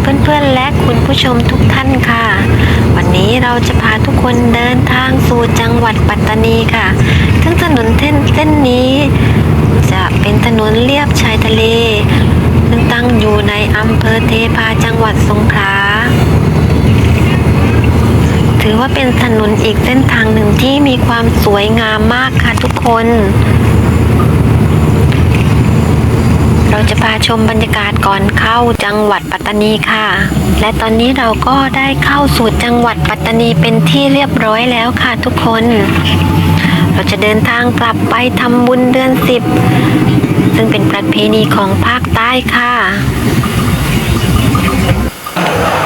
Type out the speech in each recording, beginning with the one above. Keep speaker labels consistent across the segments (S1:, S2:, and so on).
S1: เพื่อนๆ และคุณผู้ชมทุกท่านค่ะ วันนี้เราจะพาทุกคนเดินทางสู่จังหวัดปัตตานีค่ะซึ่งถนนเส้นเส้นนี้ จะเป็นถนนเลียบชายทะเลซึ่งตั้งอยู่ในอำเภอเทพาจังหวัดสงขลาถือว่าเป็นถนนอีกเส้นทางหนึ่งที่มีความสวยงามมากค่ะทุกคน เราจะพาชมบรรยากาศก่อนเข้าจังหวัดปัตตานีค่ะ และตอนนี้เราก็ได้เข้าสู่จังหวัดปัตตานีเป็นที่เรียบร้อยแล้วค่ะทุกคน เราจะเดินทางกลับไปทำบุญเดือนสิบซึ่งเป็นประเพณีของภาคใต้ค่ะ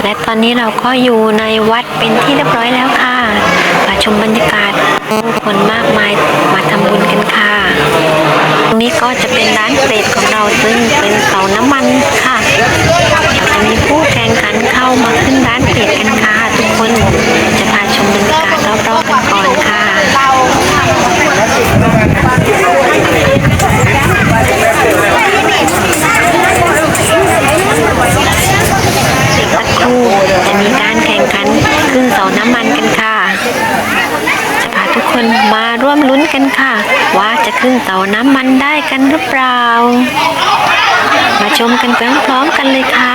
S1: และตอนนี้เราก็อยู่ในวัดเป็นที่เรียบร้อยแล้วค่ะมาชมบรรยากาศผู้คนมากมายมาทำบุญกันค่ะ ตรงนี้ก็จะ เป็นร้านเปรตของเราซึ่งเป็นเสาน้ำมันค่ะเราจะมีผู้แข่งขันเข้ามาขึ้นร้านเปรตกันค่ะทุกคนจะพาชมบรรยากาศรอบๆกันก่อนค่ะสักครู่จะมีการแข่งขันขึ้นเสาน้ำมันกันค่ะ ทุกคนมาร่วมลุ้นกันค่ะ ว่าจะขึ้นเตาน้ำมันได้กันหรือเปล่า มาชมกันพร้อมๆกันเลยค่ะ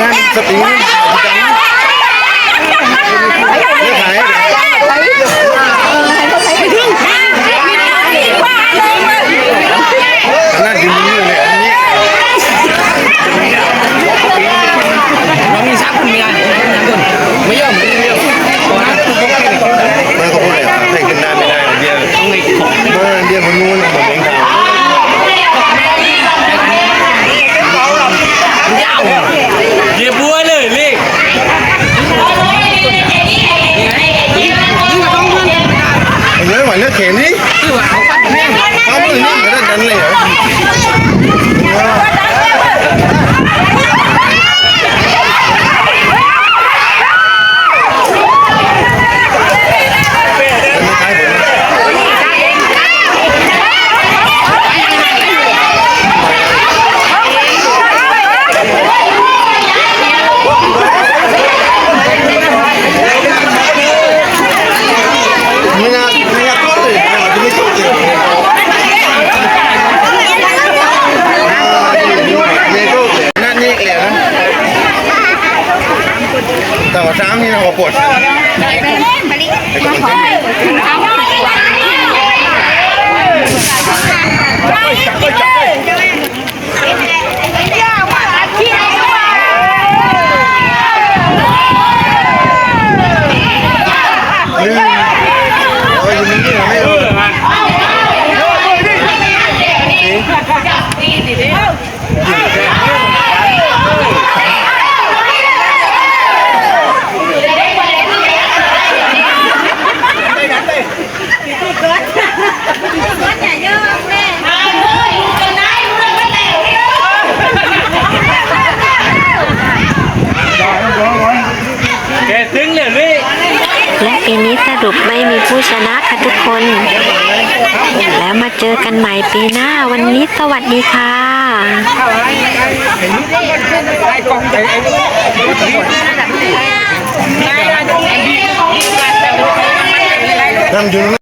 S2: งานสตรีมไม่ขายน่าจะมีอยู่เนี่ยอันนี้
S3: เรามีซักคนไม่ได้ไม่ยอมไม่ยอม
S2: มันเขาพูดอะไรอะให้ขึ้นได้ไม่ได้เดียวเมื่อเดียวคนนู้นผมเองทำ
S3: ยาวเรียบร้อยเลยเลข
S2: เนื้อหวานเนื้อเข็มนี่
S3: คือว่าเขาฟันแม่ง
S2: เอามือนี่ก็ได้ดันเลยเหรอไม่ขายผม ไม่น่าไม่น่าตัวเลยไม่น่าจะไม่ตัวเลยเนี่ยก็นั่นนี่เลยนะ แต่ว่าช้างนี่เราปวดเและ
S1: ปีนี้สรุปไม่มีผู้ชนะค่ะทุกคน แล้วมาเจอกันใหม่ปีหน้าวันนี้สวัสดีค่ะ
S2: ทำอยู่